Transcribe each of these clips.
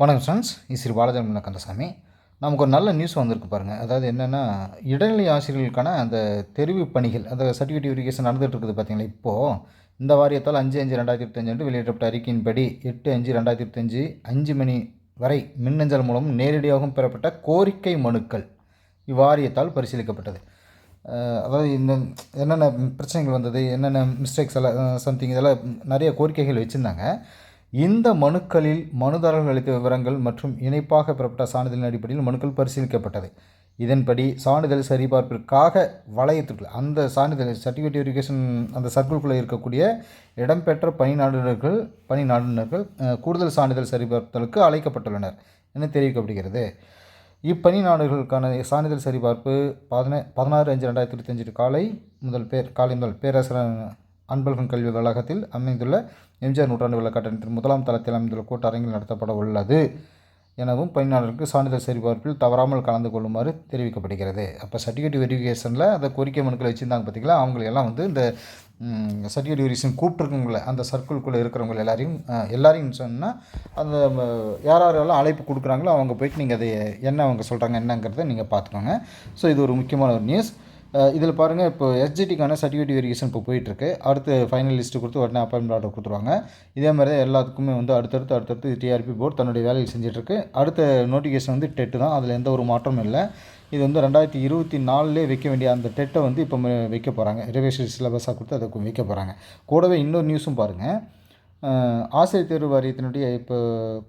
வணக்கம் ஃப்ரெண்ட்ஸ் ஸ்ரீ பாலஜன் கந்தசாமி. நமக்கு ஒரு நல்ல நியூஸ் வந்திருக்கு பாருங்கள் அதாவது என்னென்னா இடைநிலை ஆசிரியர்களுக்கான அந்த தெரிவு பணிகள் அந்த சர்டிஃபிகேட் வெரிஃபிகேஷன் நடந்துகிட்டு இருக்குது பார்த்தீங்களா இப்போது இந்த வாரியத்தால் அஞ்சு அஞ்சு ரெண்டாயிரத்தி இருபத்தஞ்சு என்று வெளியிடப்பட்ட அறிக்கையின்படி எட்டு அஞ்சு ரெண்டாயிரத்தி இருபத்தஞ்சு அஞ்சு மணி வரை மின்னஞ்சல் மூலம் நேரடியாகவும் பெறப்பட்ட கோரிக்கை மனுக்கள் இவ்வாரியத்தால் பரிசீலிக்கப்பட்டது. அதாவது இந்த என்னென்ன பிரச்சனைகள் வந்தது என்னென்ன மிஸ்டேக்ஸ் எல்லாம் சம்திங் இதெல்லாம் நிறைய கோரிக்கைகள் வச்சுருந்தாங்க. இந்த மனுக்களில் மனுதாரர்கள் அளித்த விவரங்கள் மற்றும் இணைப்பாக பெறப்பட்ட சான்றிதழின் அடிப்படையில் மனுக்கள் பரிசீலிக்கப்பட்டது. இதன்படி சான்றிதழ் சரிபார்ப்பிற்காக வளையத்திற்குள் அந்த சான்றிதழ் சர்டிஃபிகேட் வெரிஃபிகேஷன் அந்த சர்க்கிள்குள்ளே இருக்கக்கூடிய இடம்பெற்ற பணி நாடுனர்கள் பணி கூடுதல் சான்றிதழ் சரிபார்த்தலுக்கு அழைக்கப்பட்டுள்ளனர் என தெரிவிக்கப்படுகிறது. இப்பணி நாடுகளுக்கான சான்றிதழ் சரிபார்ப்பு பதின பதினாறு அஞ்சு ரெண்டாயிரத்தி இருபத்தஞ்சு காலை முதல் பேர் காலை முதல் பேராசிரியர் அன்பழகன் கல்வி வளாகத்தில் அமைந்துள்ள எம்ஜிஆர் நூற்றாண்டு விழா கட்டணத்தின் முதலாம் தளத்தில் அமைந்துள்ள கூட்டரங்கில் நடத்தப்பட உள்ளது எனவும் பணியாளருக்கு சான்றிதழ் சரிபார்ப்பில் தவறாமல் கலந்து கொள்ளுமாறு தெரிவிக்கப்படுகிறது. அப்போ சர்டிஃபிகேட் வெரிஃபிகேஷனில் அந்த கோரிக்கை மனுக்களை வச்சுருந்தாங்க பார்த்தீங்களா அவங்களையெல்லாம் வந்து இந்த சர்டிஃபிகேட் வெரிஃபிகேஷன் கூப்பிட்ருக்கவங்கள அந்த சர்க்கிள்குள்ளே இருக்கிறவங்க எல்லாரையும் எல்லாரையும் சொன்னால் அந்த யார் யாரெல்லாம் அழைப்பு கொடுக்குறாங்களோ அவங்க போயிட்டு நீங்கள் அதை என்ன அவங்க சொல்கிறாங்க என்னங்கிறத நீங்கள் பார்த்துக்கோங்க. ஸோ இது ஒரு முக்கியமான ஒரு நியூஸ் இதில் பாருங்கள் இப்போ எஸ்ஜிடிக்கான சர்டிஃபிகேட் வெரிஃபிகேஷன் இப்போ போயிட்டுருக்கு. அடுத்து ஃபைனல் லிஸ்ட்டு கொடுத்து உடனே அப்பாயின்மெண்ட் ஆர்டர் கொடுத்துருவாங்க. இதே மாதிரி தான் எல்லாத்துக்குமே வந்து அடுத்தடுத்து அடுத்தடுத்து டிஆர்பி போர்டு தன்னுடைய வேலையை செஞ்சிட்ருக்கு. அடுத்த நோட்டிஃபிகேஷன் வந்து டெட்டு தான். அதில் எந்த ஒரு மாற்றமும் இல்லை. இது வந்து ரெண்டாயிரத்தி இருபத்தி நாலுலே வைக்க வேண்டிய அந்த டெட்டை வந்து இப்போ வைக்க போகிறாங்க ரிவேஷன் சிலபஸாக கொடுத்து அதை வைக்க போகிறாங்க கூடவே இன்னொரு நியூஸும் பாருங்கள் ஆசிரியர் தேர்வு வாரியத்தினுடைய இப்போ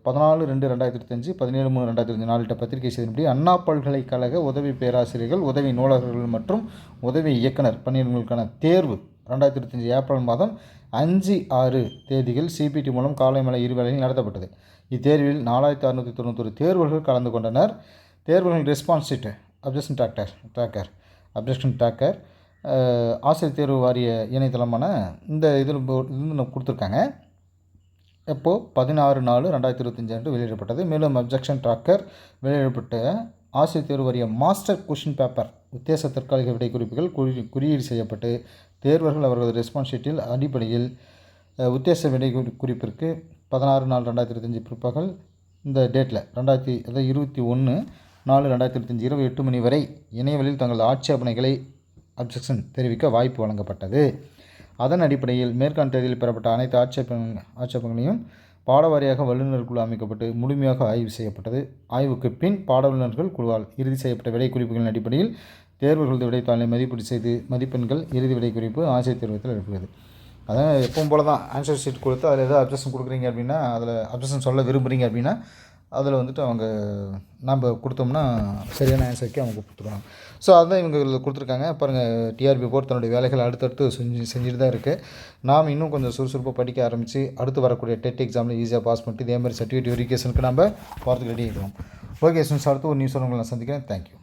பதினாலு ரெண்டு ரெண்டாயிரத்தி இருபத்தஞ்சு பதினேழு மூணு ரெண்டாயிரத்தி இருபத்தி நாலு பத்திரிகை செய்தின்படி அண்ணா பல்கலைக்கழக உதவி பேராசிரியர்கள் உதவி நூலகர்கள் மற்றும் உதவி இயக்குனர் பணியிடங்களுக்கான தேர்வு ரெண்டாயிரத்தி இருபத்தஞ்சி ஏப்ரல் மாதம் அஞ்சு ஆறு தேதிகள் சிபிடி மூலம் காலை மலை இருவேளையில் நடத்தப்பட்டது. இத்தேர்வில் நாலாயிரத்தி அறுநூற்றி தொண்ணூத்தொரு தேர்வர்கள் கலந்து கொண்டனர். தேர்வுகளின் response sheet objection tractor tracker objection Docker ஆசிரியர் தேர்வு வாரிய இணையதளமான இந்த இதில் இருந்து கொடுத்துருக்காங்க. எப்போது பதினாறு நாலு ரெண்டாயிரத்தி இருபத்தஞ்சு அன்று வெளியிடப்பட்டது. மேலும் அப்ஜெக்ஷன் ட்ராக்கர் வெளியிடப்பட்ட ஆசிரியர் தேர்வு வாரிய மாஸ்டர் கொஷின் பேப்பர் உத்தேச தற்காலிக விடை குறிப்புகள் குறி குறியீடு செய்யப்பட்டு தேர்வர்கள் அவர்களது ரெஸ்பான்ஸ் ஷீட்டில் அடிப்படையில் உத்தேச விடை குறிப்பிற்கு பதினாறு நாலு ரெண்டாயிரத்தி இருபத்தஞ்சி பிற்பகல் இந்த டேட்டில் ரெண்டாயிரத்தி அதாவது இருபத்தி ஒன்று நாலு ரெண்டாயிரத்தி இருபத்தஞ்சி இரவு எட்டு மணி வரை இணையவழியில் தங்கள் ஆட்சேபனைகளை அப்ஜெக்ஷன் தெரிவிக்க வாய்ப்பு வழங்கப்பட்டது. அதன் அடிப்படையில் மேற்காண் தேதியில் பெறப்பட்ட அனைத்து ஆட்சேப ஆட்சேபங்களையும் பாடவாரியாக வல்லுநர் குழு அமைக்கப்பட்டு முழுமையாக ஆய்வு செய்யப்பட்டது. ஆய்வுக்கு பின் பாடவல்லுநர்கள் குழுவால் இறுதி செய்யப்பட்ட விடை குறிப்புகளின் அடிப்படையில் தேர்வுகளது விடைத்தாளை மதிப்பீடு செய்து மதிப்பெண்கள் இறுதி விடை குறிப்பு ஆசிரியர் தேர்வத்தில் இருக்கிறது அதான் எப்பவும் போல தான் ஆன்சர் ஷீட் கொடுத்து அதில் எதாவது அப்ஜெக்ஷன் கொடுக்குறீங்க அப்படின்னா அதில் அப்ஜெக்ஷன் சொல்ல விரும்புகிறீங்க அப்படின்னா அதில் வந்துட்டு அவங்க நம்ம கொடுத்தோம்னா சரியான ஆன்சருக்கு அவங்க கொடுத்துருவாங்க ஸோ அதுதான் இவங்க இதில் கொடுத்துருக்காங்க பாருங்கள் டிஆர்பி போர்ட் தன்னுடைய வேலைகள் அடுத்தடுத்து செஞ்சு செஞ்சுட்டு தான் இருக்குது நாம் இன்னும் கொஞ்சம் சுறுசுறுப்பாக படிக்க ஆரம்பித்து அடுத்து வரக்கூடிய டெட் எக்ஸாமில் ஈஸியாக பாஸ் பண்ணிட்டு இதே மாதிரி சர்டிஃபிகேட் வெரிஃபிகேஷனுக்கு நம்ம போகிறதுக்கு ரெடி ஆகிடுவோம் ஓகே ஸ்டூடெண்ட்ஸ் அடுத்து ஒரு நியூஸ் உங்களை நான் சந்திக்கிறேன். தேங்க்யூ